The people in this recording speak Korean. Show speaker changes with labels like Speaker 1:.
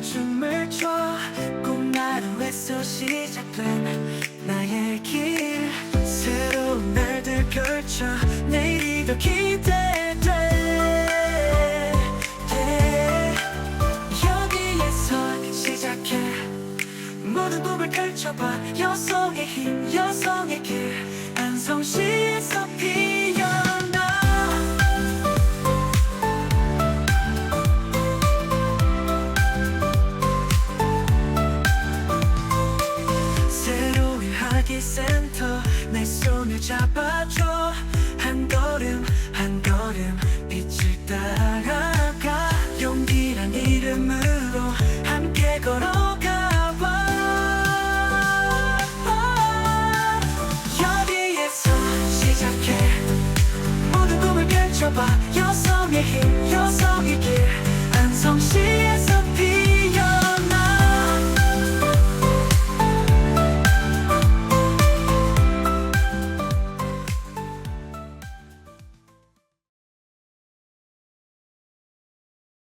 Speaker 1: 춤을 춰. 꿈나루에 서 시작된 나의 길. 새로운 날들 펼쳐 내일이 더 기대돼. 네. 여기에서 시작해. 모든 꿈을 펼쳐봐. 여성의 힘 잡아줘. 한 걸음 한 걸음 빛을 따라가. 용기란 이름으로 함께 걸어가봐. 여기에서 시작해. 모든 꿈을 펼쳐봐. 여성의 힘 여성의 길